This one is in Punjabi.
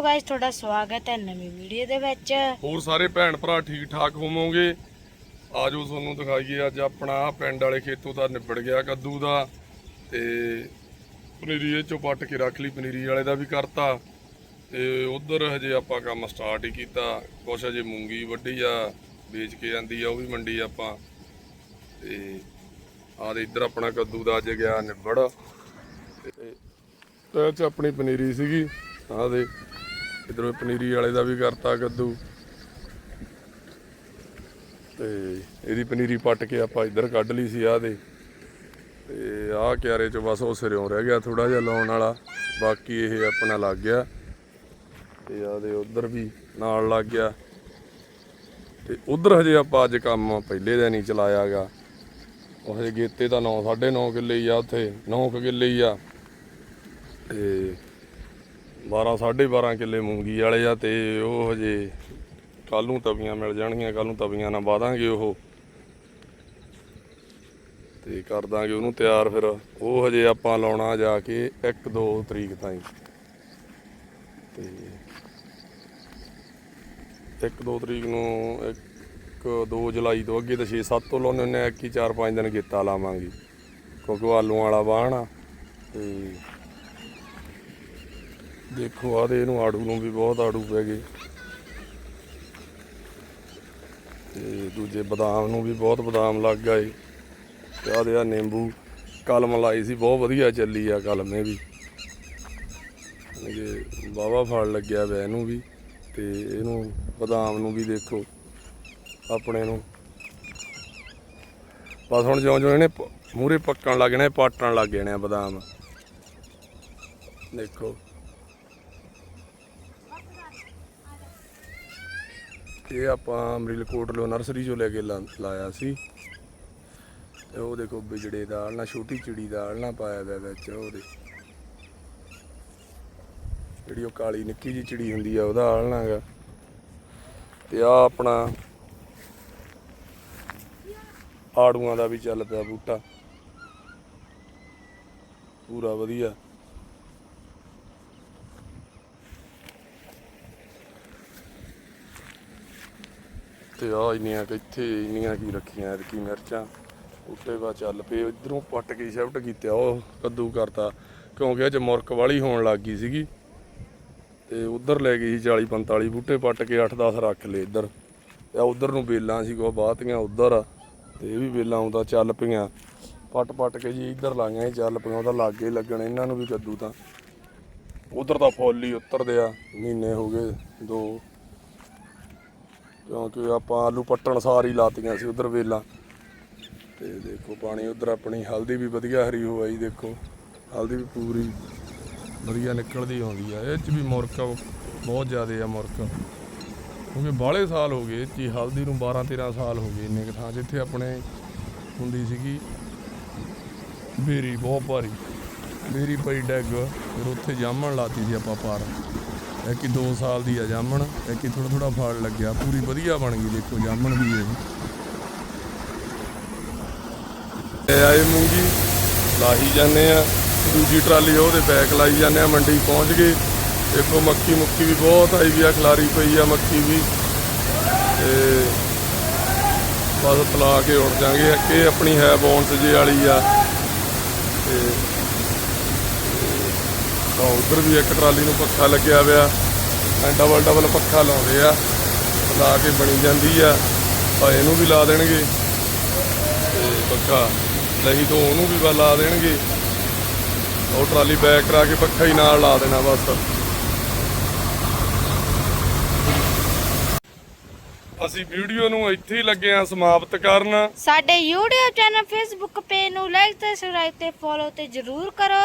ਹੈਲੋ ਗਾਇਸ ਤੁਹਾਡਾ ਸਵਾਗਤ ਹੈ ਨਵੀਂ ਵੀਡੀਓ ਦੇ ਵਿੱਚ। ਹੋਰ ਸਾਰੇ ਭੈਣ ਭਰਾ ਠੀਕ ਠਾਕ ਹੋਵੋਗੇ? ਆਜੋ ਤੁਹਾਨੂੰ ਦਿਖਾਈਏ, ਅੱਜ ਆਪਣਾ ਪਿੰਡ ਵਾਲੇ ਖੇਤੋਂ ਤਾਂ ਨਿਬੜ ਗਿਆ ਕੱਦੂ ਦਾ ਤੇ ਪਨੀਰੀ ਇਹ ਚੋਂ ਪੱਟ ਕੇ ਰੱਖ ਲਈ, ਪਨੀਰੀ ਵਾਲੇ ਦਾ ਵੀ ਕਰਤਾ। ਤੇ ਉਧਰ ਹਜੇ ਆਪਾਂ ਕੰਮ ਸਟਾਰਟ ਹੀ ਕੀਤਾ। ਕੁਛ ਹਜੇ ਮੂੰਗੀ ਵੱਢੀ ਆ, ਵੇਚ ਕੇ ਜਾਂਦੀ ਆ, ਉਹ ਵੀ ਮੰਡੀ ਆਪਾਂ। ਤੇ ਆਹ ਦੇ ਇੱਧਰ ਆਪਣਾ ਕੱਦੂ ਦਾ ਅੱਜ ਗਿਆ ਨਿਬੜ। ਤੇ ਤੇ ਚ ਆਪਣੀ ਪਨੀਰੀ ਸੀਗੀ, ਆਹ ਦੇ ਇਧਰੋਂ ਪਨੀਰੀ ਵਾਲੇ ਦਾ ਵੀ ਕਰਤਾ ਕੱਦੂ। ਤੇ ਇਹਦੀ ਪਨੀਰੀ ਪੱਟ ਕੇ ਆਪਾਂ ਇੱਧਰ ਕੱਢ ਲਈ ਸੀ ਆਹ ਦੇ। ਤੇ ਆਹ ਕਿਆਰੇ ਚ ਬਸ ਉਹ ਸਿਰਿਓਂ ਰਹਿ ਗਿਆ ਥੋੜਾ ਜਿਹਾ ਲਾਉਣ ਵਾਲਾ। ਬਾਕੀ ਇਹ ਆਪਣਾ ਲੱਗ ਗਿਆ। ਤੇ ਆਹ ਦੇ ਉਧਰ ਵੀ ਨਾਲ ਲੱਗ ਗਿਆ। ਤੇ ਉਧਰ ਹਜੇ ਆਪਾਂ ਅੱਜ ਕੰਮ ਪਹਿਲੇ ਦਿਨ ਹੀ ਚਲਾਇਆਗਾ ਉਹ ਹਜੇ ਗੇਤੇ ਤਾਂ 9 9.5 ਕਿੱਲੇ ਹੀ ਆ ਉੱਥੇ। 9 ਕਿੱਲੇ ਹੀ ਆ। ਤੇ 12 12.5 ਕਿੱਲੇ ਮੂੰਗੀ ਵਾਲੇ ਆ ਤੇ ਉਹ ਹਜੇ ਕੱਲ ਨੂੰ ਤਵੀਆਂ ਮਿਲ ਜਾਣਗੀਆਂ ਕੱਲ ਨੂੰ ਤਵੀਆਂ ਨਾਲ ਬਾਦਾਂਗੇ ਉਹ। ਤੇ ਕਰ ਦਾਂਗੇ ਉਹਨੂੰ ਤਿਆਰ ਫਿਰ। ਉਹ ਹਜੇ ਆਪਾਂ ਲਾਉਣਾ ਜਾ ਕੇ 1 2 ਤਰੀਕ ਤਾਈਂ। ਤੇ 1 2 ਤਰੀਕ ਨੂੰ 1 2 ਜੁਲਾਈ ਤੋਂ ਅੱਗੇ ਤਾਂ 6 7 ਤੋਂ ਲਾਉਣੇ ਹੁੰਦੇ ਆ ਕਿ 4 5 ਦਿਨ ਕੀਤਾ ਲਾਵਾਂਗੇ। ਕਿਉਂਕਿ ਉਹ ਆਲੂਆਂ ਵਾਲਾ ਬਾਣ ਆ। ਤੇ ਦੇਖੋ ਆਦੇ ਇਹਨੂੰ ਆੜੂ ਨੂੰ ਵੀ ਬਹੁਤ ਆੜੂ ਪੈ ਗਏ। ਤੇ ਦੂਜੇ ਬਦਾਮ ਨੂੰ ਵੀ ਬਹੁਤ ਬਦਾਮ ਲੱਗ ਗਏ। ਤੇ ਆਦੇ ਆ ਨਿੰਬੂ ਕਲਮ ਲਾਈ ਸੀ, ਬਹੁਤ ਵਧੀਆ ਚੱਲੀ ਆ ਕਲਮ ਇਹ ਵੀ। ਇਹ ਬਾਵਾ ਫਲ ਲੱਗਿਆ ਵੈ ਇਹਨੂੰ ਵੀ, ਤੇ ਇਹਨੂੰ ਬਦਾਮ ਨੂੰ ਵੀ ਦੇਖੋ, ਆਪਣੇ ਨੂੰ। ਬਸ ਹੁਣ ਜਿਉਂ ਜਿਉਂ ਇਹਨੇ ਮੂਰੇ ਪੱਕਣ ਲੱਗ ਜਾਣੇ, ਪਾਟਣ ਲੱਗ ਜਾਣੇ ਆ ਬਦਾਮ। ਦੇਖੋ। ਇਹ ਆਪਾਂ ਅਮਰੀਲਕੋਟ ਲੋ ਨਰਸਰੀ ਚੋਂ ਲੈ ਕੇ ਲਾ- ਲਾਇਆ ਸੀ। ਤੇ ਉਹ ਦੇਖੋ ਬਿਜੜੇ ਦਾ ਆਲਣਾ, ਛੋਟੀ ਚਿੜੀ ਦਾ ਆਲਣਾ ਪਾਇਆ ਹੋਇਆ ਵਿੱਚ ਉਹਦੇ ਜਿਹੜੀ ਉਹ ਕਾਲੀ ਨਿੱਕੀ ਜੀ ਚਿੜੀ ਹੁੰਦੀ ਆ, ਉਹਦਾ ਆਲਣਾ ਹੈਗਾ। ਤੇ ਆ ਆਪਣਾ ਆੜੂਆਂ ਦਾ ਵੀ ਚੱਲ ਪਿਆ ਬੂਟਾ। ਪੂਰਾ ਵਧੀਆ। ਤੇ ਆ ਇੰਨੀਆਂ ਕਿ ਇੱਥੇ ਇੰਨੀਆਂ ਕੀ ਰੱਖੀਆਂ ਐਤਕੀ ਮਿਰਚਾਂ। ਉੱਤੇ ਵਾ ਚੱਲ ਪਏ, ਇਧਰੋਂ ਪੱਟ ਕੇ ਸ਼ਿਫਟ ਕੀਤਾ ਉਹ ਕੱਦੂ ਕਰਤਾ। ਕਿਉਂਕਿ ਇਹ ਮੁਰਕ ਵਾਲੀ ਹੋਣ ਲੱਗ ਗਈ ਸੀਗੀ। ਤੇ ਉਧਰ ਲੈ ਗਈ ਸੀ 40 45 ਬੂਟੇ, ਪੱਟ ਕੇ 8 10 ਰੱਖ ਲਏ ਇੱਧਰ। ਤੇ ਉਧਰ ਨੂੰ ਬੇਲਾਂ ਸੀ ਕੋ ਬਾਤੀਆਂ ਉਧਰ। ਆ ਤੇ ਇਹ ਵੀ ਬੇਲਾਂ ਆਉਂਦਾ ਚੱਲ ਪਈਆਂ। ਪੱਟ ਪੱਟ ਕੇ ਜੀ ਇੱਧਰ ਲਾਈਆਂ ਸੀ, ਚੱਲ ਪਈਆਂ ਉਹਦਾ ਲਾਗੇ ਲੱਗਣ, ਇਹਨਾਂ ਨੂੰ ਵੀ ਕੱਦੂ ਤਾਂ। ਉਧਰ ਤਾਂ ਫੁੱਲ ਹੀ ਉਤਰਦੇ ਆ, ਮਹੀਨੇ ਹੋ ਗਏ, ਦੋ ਕਿਉਂਕਿ ਆਪਾਂ ਆਲੂ ਪੱਟਣ ਸਾਰ ਹੀ ਲਾਤੀਆਂ ਸੀ ਉਧਰ ਵੇਲਾਂ। ਤੇ ਦੇਖੋ ਪਾਣੀ ਉਧਰ ਆਪਣੀ ਹਲਦੀ ਵੀ ਵਧੀਆ ਹਰੀ ਹੋ ਆਈ ਦੇਖੋ। ਹਲਦੀ ਵੀ ਪੂਰੀ ਵਧੀਆ ਨਿਕਲਦੀ ਆਉਂਦੀ ਆ। ਇਹ ਚ ਵੀ ਮੁਰਕ ਬਹੁਤ ਜ਼ਿਆਦਾ ਆ ਮੁਰਕ ਕਿਉਂਕਿ ਬਾਹਲੇ ਸਾਲ ਹੋ ਗਏ, ਇਹ ਹਲਦੀ ਨੂੰ 12 13 ਸਾਲ ਹੋ ਗਏ ਇੰਨੇ ਕੁ ਥਾਂ ਜਿੱਥੇ ਆਪਣੇ ਹੁੰਦੀ ਸੀਗੀ। ਬੇਰੀ ਬਹੁਤ ਭਾਰੀ, ਬੇਰੀ ਪਈ ਡੈਗ, ਫਿਰ ਉੱਥੇ ਜਾਮਣ ਲਾਤੀ ਸੀ ਆਪਾਂ ਪਾਰ। ਇਹ 2 ਸਾਲ ਦੀ ਆ ਜਾਮਣ, ਇਹ ਥੋੜਾ ਥੋੜਾ ਫਲ ਲੱਗਿਆ। ਪੂਰੀ ਵਧੀਆ ਬਣ ਗਈ ਦੇਖੋ ਜਾਮਣ ਵੀ ਇਹ। ਇਹ ਆਏ ਮੂੰਗੀ, ਲਾਹੀ ਜਾਂਦੇ ਆ। ਦੂਜੀ ਟਰਾਲੀ ਉਹਦੇ ਬੈਕ ਲਾਈ ਜਾਂਦੇ ਆ, ਮੰਡੀ ਪਹੁੰਚ ਗਏ। ਦੇਖੋ ਮੱਕੀ ਮੁੱਕੀ ਵੀ ਬਹੁਤ ਆਈ ਵੀ ਆ, ਖਲਾਰੀ ਪਈ ਆ ਮੱਕੀ ਵੀ। ਤੇ ਬਸ ਤਲਾ ਕੇ ਉੱਡ ਜਾਾਂਗੇ ਕਿ ਆਪਣੀ ਹੈ ਬੌਂਸ ਜੇ ਵਾਲੀ ਆ। ਤੇ ਤਾਂ ਉਧਰ ਵੀ ਇੱਕ ਟਰਾਲੀ ਨੂੰ ਪੱਖਾ ਲੱਗਿਆ ਹੋਇਆ। ਐ ਡਬਲ ਡਬਲ ਪੱਖਾ ਲਾਉਂਦੇ ਆ। ਲਾ ਕੇ ਬਣੀ ਜਾਂਦੀ ਆ। ਆ ਇਹਨੂੰ ਵੀ ਲਾ ਦੇਣਗੇ। ਤੇ ਪੱਖਾ ਨਹੀਂ ਤਾਂ ਉਹਨੂੰ ਵੀ ਲਾ ਦੇਣਗੇ। ਉਹ ਟਰਾਲੀ ਬੈਕ ਕਰਾ ਕੇ ਪੱਖਾ ਹੀ ਨਾਲ ਲਾ ਦੇਣਾ ਬਸ। ਅਸੀਂ ਵੀਡੀਓ ਨੂੰ ਇੱਥੇ ਹੀ ਲੱਗੇ ਆ ਸਮਾਪਤ ਕਰਨ। ਸਾਡੇ YouTube ਚੈਨਲ Facebook ਪੇਜ ਨੂੰ ਲਾਈਕ ਤੇ ਸਬਸਕ੍ਰਾਈਬ ਤੇ ਫੋਲੋ ਤੇ ਜਰੂਰ ਕਰੋ।